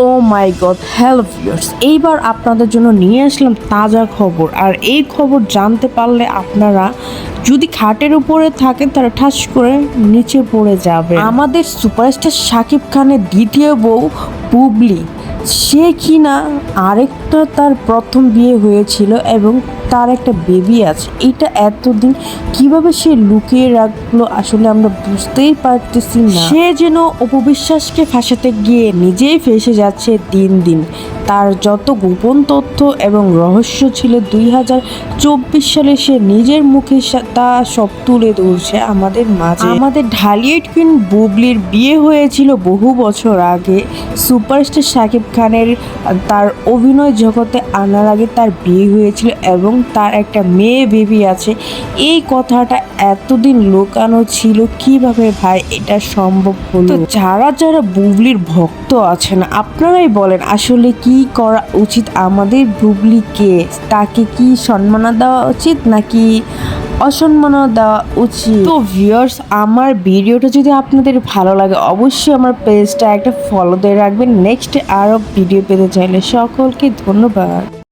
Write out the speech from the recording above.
O my god help yours এইবার আপনাদের জন্য নিয়ে আসলাম তাজা খবর। আর এই খবর জানতে পারলে আপনারা যদি খাটের উপরে থাকেন, তাহলে ঠাস করে নিচে পড়ে যাবে আমাদের সুপারস্টার শাকিব খানের দ্বিতীয় বউ, বুবলি। সে কি না আরেকটা তার প্রথম বিয়ে হয়েছিল এবং তার একটা বেবি আছে। এটা এতদিন কীভাবে সে লুকিয়ে রাখল আসলে আমরা বুঝতেই পারতেছি না। সে যেন অপবিশ্বাসকে ফাঁসাতে গিয়ে নিজেই ফেসে যাচ্ছে দিন দিন। তার যত গোপন তথ্য এবং রহস্য ছিল দুই হাজার চব্বিশ সালে সে নিজের মুখে তা সব তুলে ধরছে আমাদের মাঝে। আমাদের ঢালিউড কুইন বুবলির বিয়ে হয়েছিল বহু বছর আগে। সুপারস্টার শাকিব খানের তার অভিনয় জগতে আনার আগে তার বিয়ে হয়েছিল এবং তার একটা মেয়ে বেবি আছে। এই কথাটা এতদিন লুকানো ছিল কীভাবে ভাই? এটা সম্ভব হলো যারা যারা বুবলির ভক্ত আছেন, আপনারাই বলেন, আসলে কি করা উচিত আমাদের বুবলিকে? তাকে কি সম্মান দেওয়া উচিত নাকি অসম্মান দেওয়া উচিত? তো ভিউয়ার্স আমার ভিডিওটা যদি আপনাদের ভালো লাগে, অবশ্যই আমার পেজটা একটা ফলো দিয়ে রাখবেন। নেক্সট আরও ভিডিও পেতে চাইলে সকলকে ধন্যবাদ।